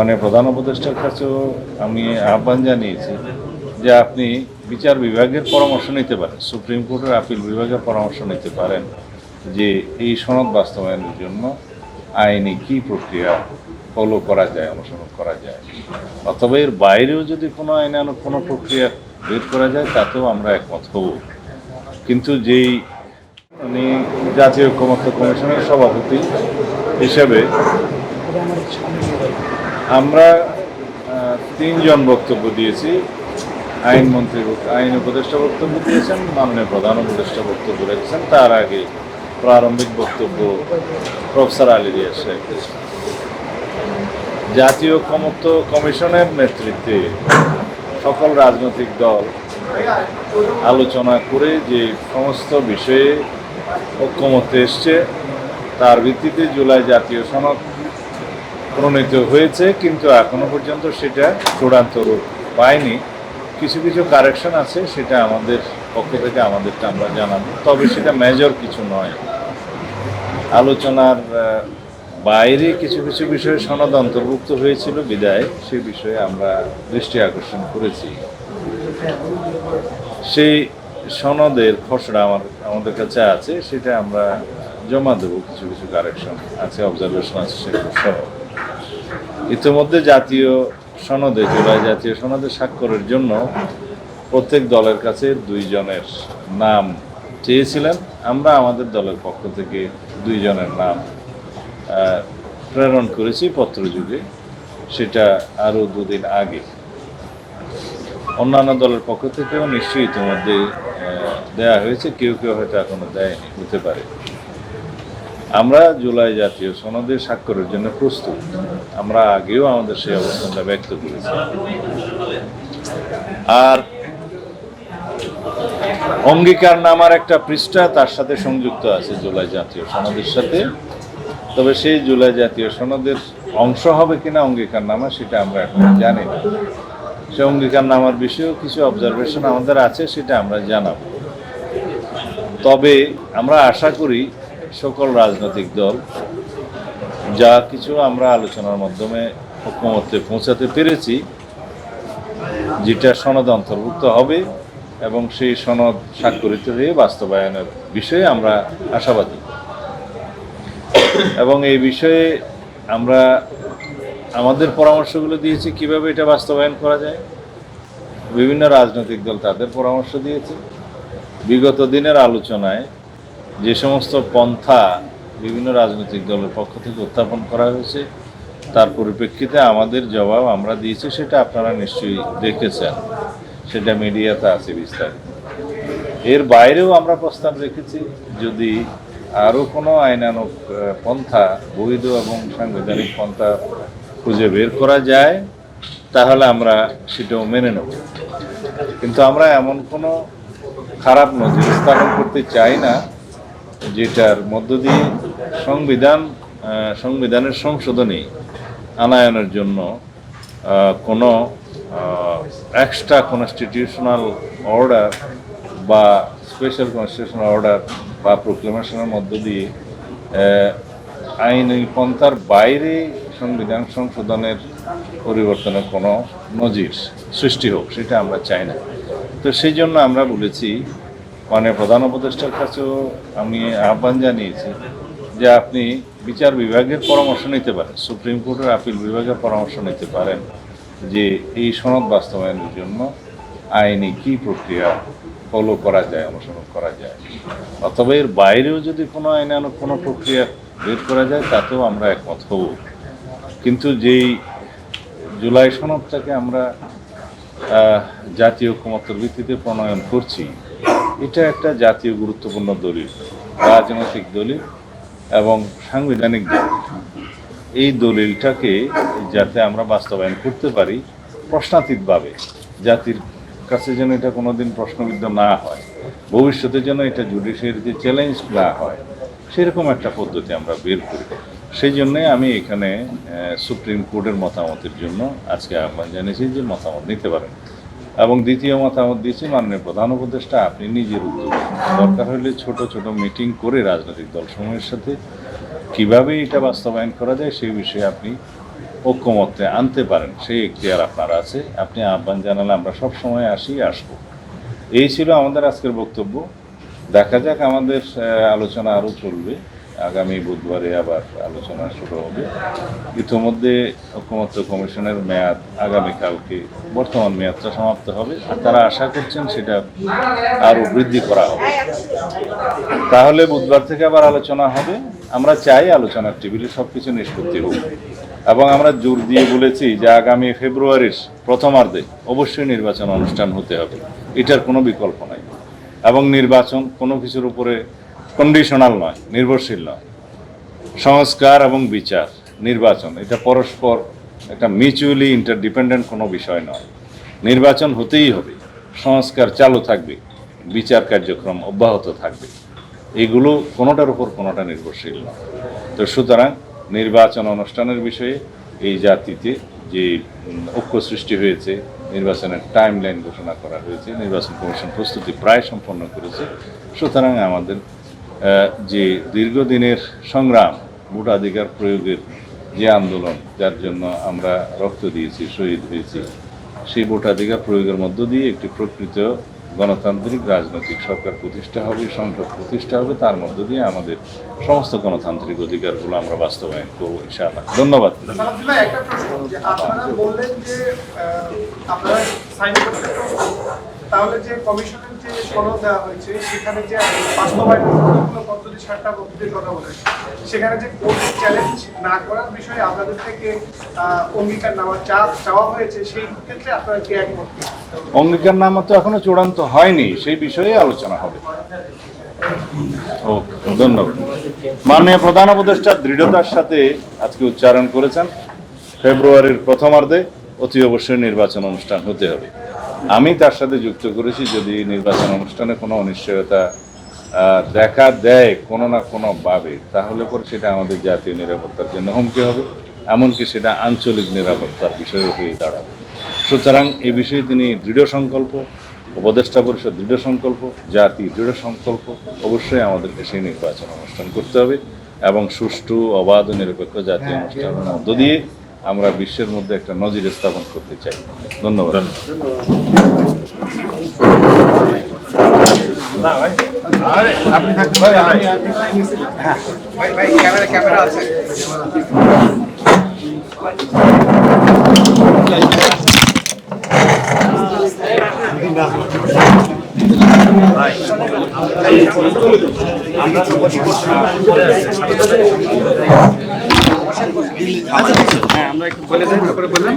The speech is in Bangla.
মানে প্রধান উপদেষ্টার কাছেও আমি আহ্বান জানিয়েছি যে আপনি বিচার বিভাগের পরামর্শ নিতে পারেন, সুপ্রিম কোর্টের আপিল বিভাগের পরামর্শ নিতে পারেন যে এই সনদ বাস্তবায়নের জন্য আইনি কি প্রক্রিয়া ফলো করা যায়, অনুসরণ করা যায়। অথবা এর বাইরেও যদি কোনো আইনে কোনো প্রক্রিয়া বের করা যায়, তাতেও আমরা একমত হব। কিন্তু যেই উনি জাতীয় ঐক্যমত্য কমিশনের সভাপতি হিসেবে আমরা তিনজন বক্তব্য দিয়েছি। আইনমন্ত্রী আইন উপদেষ্টা বক্তব্য দিয়েছেন, মাননীয় প্রধান উপদেষ্টা বক্তব্য রেখেছেন। তার আগে প্রারম্ভিক বক্তব্য প্রফেসর আলী রিয়াজ সাহেব জাতীয় ঐক্যমত্য কমিশনের নেতৃত্বে সকল রাজনৈতিক দল আলোচনা করে যে সমস্ত বিষয়ে ঐক্যমত্যে এসছে, তার ভিত্তিতে জুলাই জাতীয় সনদ প্রণীত হয়েছে, কিন্তু এখনও পর্যন্ত সেটা চূড়ান্ত রূপ পায়নি। কিছু কিছু কারেকশন আছে, সেটা আমাদের পক্ষ থেকে আমাদেরটা আমরা জানাব। তবে সেটা মেজর কিছু নয়। আলোচনার বাইরে কিছু কিছু বিষয়ে সনদ অন্তর্ভুক্ত হয়েছিল বিদায়, সে বিষয়ে আমরা দৃষ্টি আকর্ষণ করেছি। সেই সনদের খসড়া আমার, আমাদের কাছে আছে, সেটা আমরা জমা দেবো কিছু কিছু কারেকশন আছে অবজারভেশন আছে, সেগুলো সহ ইতিমধ্যে জাতীয় সনদে, জুলাই জাতীয় সনদে স্বাক্ষরের জন্য প্রত্যেক দলের কাছে দুইজনের নাম চেয়েছিলেন। আমরা আমাদের দলের পক্ষ থেকে দুইজনের নাম প্রেরণ করেছি পত্রযুগে সেটা আরও দুদিন আগে। অন্যান্য দলের পক্ষ থেকেও নিশ্চয়ই ইতিমধ্যে দেয়া হয়েছে। কেউ কেউ হয়তো এখনও দেয়নি, হতে পারে। আমরা জুলাই জাতীয় সনদে স্বাক্ষরের জন্য প্রস্তুত। আমরা আগেও আমাদের সেই অবস্থানটা ব্যক্ত করেছি। আর অঙ্গীকার নামার একটা পৃষ্ঠা তার সাথে সংযুক্ত আছে জুলাই জাতীয় সনদের সাথে। তবে সেই জুলাই জাতীয় সনদের অংশ হবে কিনা অঙ্গীকার নামা সেটা আমরা এখন জানি না। সে অঙ্গীকার নামার বিষয়েও কিছু অবজারভেশন আমাদের আছে, সেটা আমরা জানাব। তবে আমরা আশা করি সকল রাজনৈতিক দল, যা কিছু আমরা আলোচনার মাধ্যমে ঐক্যমত্যে পৌঁছাতে পেরেছি, যেটা সনদ অন্তর্ভুক্ত হবে এবং সেই সনদ স্বাক্ষরিত হয়ে বাস্তবায়নের বিষয়ে আমরা আশাবাদী। এবং এই বিষয়ে আমরা আমাদের পরামর্শগুলো দিয়েছি, কীভাবে এটা বাস্তবায়ন করা যায়। বিভিন্ন রাজনৈতিক দল তাদের পরামর্শ দিয়েছে। বিগত দিনের আলোচনায় যে সমস্ত পন্থা বিভিন্ন রাজনৈতিক দলের পক্ষ থেকে উত্থাপন করা হয়েছে, তার পরিপ্রেক্ষিতে আমাদের জবাব আমরা দিয়েছি, সেটা আপনারা নিশ্চয়ই দেখেছেন। সেটা মিডিয়াতে আছে বিস্তারিত। এর বাইরেও আমরা প্রস্তাব রেখেছি, যদি আরও কোনো আইনানুক পন্থা, বৈধ এবং সাংবিধানিক পন্থা খুঁজে বের করা যায়, তাহলে আমরা সেটাও মেনে নেব। কিন্তু আমরা এমন কোনো খারাপ নজির স্থাপন করতে চাই না যেটার মধ্য দিয়ে সংবিধান সংবিধানের সংশোধনী আনায়নের জন্য কোনো এক্সট্রা কনস্টিটিউশনাল অর্ডার বা স্পেশাল কনস্টিটিউশনাল অর্ডার বা প্রোক্লেমেশনের মধ্য দিয়ে আইনি পন্থার বাইরে সংবিধান সংশোধনের পরিবর্তনের কোনো নজির সৃষ্টি হোক, সেটা আমরা চাই না। তো সেই জন্য আমরা বলেছি মানে প্রধান উপদেষ্টার কাছেও আমি আহ্বান জানিয়েছি যে আপনি বিচার বিভাগের পরামর্শ নিতে পারেন, সুপ্রিম কোর্টের আপিল বিভাগের পরামর্শ নিতে পারেন যে এই সনদ বাস্তবায়নের জন্য আইনি কি প্রক্রিয়া ফলো করা যায়, অনুসরণ করা যায়। অথবা এর বাইরেও যদি কোনো আইনে কোনো প্রক্রিয়া বের করা যায়, তাতেও আমরা একমত হব। কিন্তু যেই জুলাই সনদটাকে আমরা জাতীয় ঐক্যমত্যের ভিত্তিতে প্রণয়ন করছি এটা একটা জাতীয় গুরুত্বপূর্ণ দলিল, রাজনৈতিক দলিল এবং সাংবিধানিক দলিল। এই দলিলটাকে যাতে আমরা বাস্তবায়ন করতে পারি প্রশ্নাতীতভাবে, জাতির কাছে যেন এটা কোনোদিন প্রশ্নবিদ্ধ না হয়, ভবিষ্যতে যেন এটা জুডিশিয়ারিতে চ্যালেঞ্জ না হয়, সেরকম একটা পদ্ধতি আমরা বের করি। সেই জন্যে আমি এখানে সুপ্রিম কোর্টের মতামতের জন্য আজকে আহ্বান জানিয়েছি যে মতামত নিতে পারেন। এবং দ্বিতীয় মতামত দিয়েছি, মাননীয় প্রধান উপদেষ্টা, আপনি নিজের উদ্যোগে দরকার হলে ছোট ছোট মিটিং করে রাজনৈতিক দলসমূহের সাথে কীভাবে এটা বাস্তবায়ন করা যায় সেই বিষয়ে আপনি ঐক্যমত্যে আনতে পারেন, সেই এখতিয়ার আপনার আছে। আপনি আহ্বান জানালে আমরা সব সময় আসি, আসব। এই ছিল আমাদের আজকের বক্তব্য। দেখা যাক আমাদের আলোচনা আরও চলবে। আগামী বুধবারে আবার আলোচনা শুরু হবে। ইতিমধ্যে ঐক্যমত্য কমিশনের মেয়াদ আগামীকালকে, বর্তমান মেয়াদটা সমাপ্ত হবে। আর তারা আশা করছেন সেটা আরও বৃদ্ধি করা হবে। তাহলে বুধবার থেকে আবার আলোচনা হবে। আমরা চাই আলোচনার টেবিলে সব কিছু নিষ্পত্তি হোক। এবং আমরা জোর দিয়ে বলেছি যে আগামী ফেব্রুয়ারির প্রথমার্ধে অবশ্যই নির্বাচন অনুষ্ঠান হতে হবে। এটার কোনো বিকল্প নাই। এবং নির্বাচন কোনো কিছুর উপরে কন্ডিশনাল নয়, নির্ভরশীল নয়। সংস্কার এবং বিচার, নির্বাচন, এটা পরস্পর একটা মিউচুয়ালি ইন্টারডিপেন্ডেন্ট কোনো বিষয় নয়। নির্বাচন হতেই হবে, সংস্কার চালু থাকবে, বিচার কার্যক্রম অব্যাহত থাকবে। এগুলো কোনোটার উপর কোনোটা নির্ভরশীল নয়। তো সুতরাং নির্বাচন অনুষ্ঠানের বিষয়ে এই জাতিতে যে ঐক্য সৃষ্টি হয়েছে, নির্বাচনের টাইম লাইন ঘোষণা করা হয়েছে, নির্বাচন কমিশন প্রস্তুতি প্রায় সম্পন্ন করেছে, সুতরাং আমাদের যে দীর্ঘদিনের সংগ্রাম, ভোটাধিকার প্রয়োগের যে আন্দোলন, যার জন্য আমরা রক্ত দিয়েছি, শহীদ হয়েছি, সেই ভোটাধিকার প্রয়োগের মধ্য দিয়ে একটি প্রকৃত গণতান্ত্রিক রাজনৈতিক সরকার প্রতিষ্ঠা হবে, সংসদ প্রতিষ্ঠা হবে, তার মধ্য দিয়ে আমাদের সমস্ত গণতান্ত্রিক অধিকারগুলো আমরা বাস্তবায়ন করব, ইনশাআল্লাহ ধন্যবাদ। তাহলে যে কমিশনের যে সনদ দেওয়া হয়েছে, সেখানে যে বাস্তবায়ন পদ্ধতি সাতটা পদ্ধতির কথা বলেছে সেখানে যে কোর্ট চ্যালেঞ্জ না করার বিষয়ে আপনাদের থেকে অঙ্গীকার নেওয়া চা, চাওয়া হয়েছে, সেই ক্ষেত্রে আপনারা কি একমত? অঙ্গীকার নামা তো এখনও চূড়ান্ত হয়নি, সেই বিষয়ে আলোচনা হবে। ধন্যবাদ। মাননীয় প্রধান উপদেষ্টা দৃঢ়তার সাথে আজকে উচ্চারণ করেছেন। ফেব্রুয়ারির প্রথমার্ধে অতি অবশ্যই নির্বাচন অনুষ্ঠান হতে হবে। আমি তার সাথে যুক্ত করেছি যদি নির্বাচন অনুষ্ঠানে কোনো অনিশ্চয়তা দেখা দেয় কোনো না কোনো ভাবে, তাহলে পরে সেটা আমাদের জাতীয় নিরাপত্তার জন্য হুমকি হবে, এমনকি সেটা আঞ্চলিক নিরাপত্তার বিষয় হয়ে দাঁড়াবে। সুতরাং এই বিষয়ে তিনি দৃঢ় সংকল্প, উপদেষ্টা পরিষদ দৃঢ় সংকল্প, জাতি দৃঢ় সংকল্প, অবশ্যই আমাদেরকে সেই নির্বাচন অনুষ্ঠান করতে হবে এবং সুষ্ঠু, অবাধ, নিরপেক্ষ জাতীয় অনুষ্ঠানের মধ্য দিয়ে আমরা বিশ্বের মধ্যে একটা নজির স্থাপন করতে চাই। ধন্যবাদ। হ্যাঁ আমরা একটু বলে দেন তারপরে বললাম।